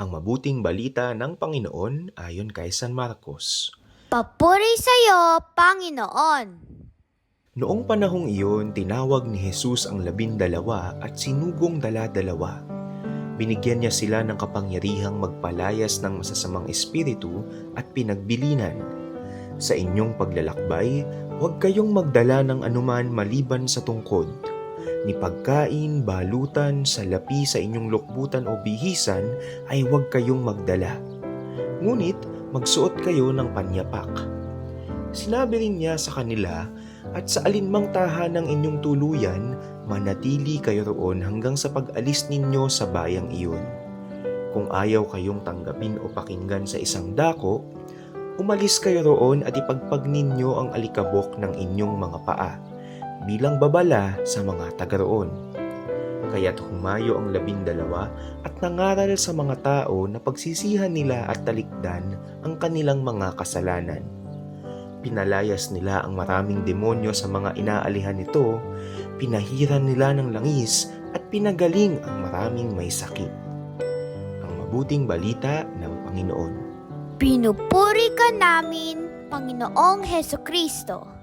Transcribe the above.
Ang mabuting balita ng Panginoon ayon kay San Marcos. Papuri sa'yo, Panginoon! Noong panahong iyon, tinawag ni Jesus ang labindalawa at sinugong dala-dalawa. Binigyan niya sila ng kapangyarihang magpalayas ng masasamang espiritu at pinagbilinan. Sa inyong paglalakbay, huwag kayong magdala ng anuman maliban sa tungkod. Ni pagkain, balutan, salapi sa inyong lukbutan o bihisan ay huwag kayong magdala. Ngunit magsuot kayo ng panyapak. Sinabi rin niya sa kanila, at sa alinmang tahanang inyong tuluyan, manatili kayo roon hanggang sa pag-alis ninyo sa bayang iyon. Kung ayaw kayong tanggapin o pakinggan sa isang dako, umalis kayo roon at ipagpag ninyo ang alikabok ng inyong mga paa, bilang babala sa mga taga roon. Kaya't humayo ang labindalawa at nangaral sa mga tao na pagsisihan nila at talikdan ang kanilang mga kasalanan. Pinalayas nila ang maraming demonyo sa mga inaalihan nito, pinahiran nila ng langis at pinagaling ang maraming may sakit. Ang mabuting balita ng Panginoon. Pinupuri ka namin, Panginoong Heso Kristo.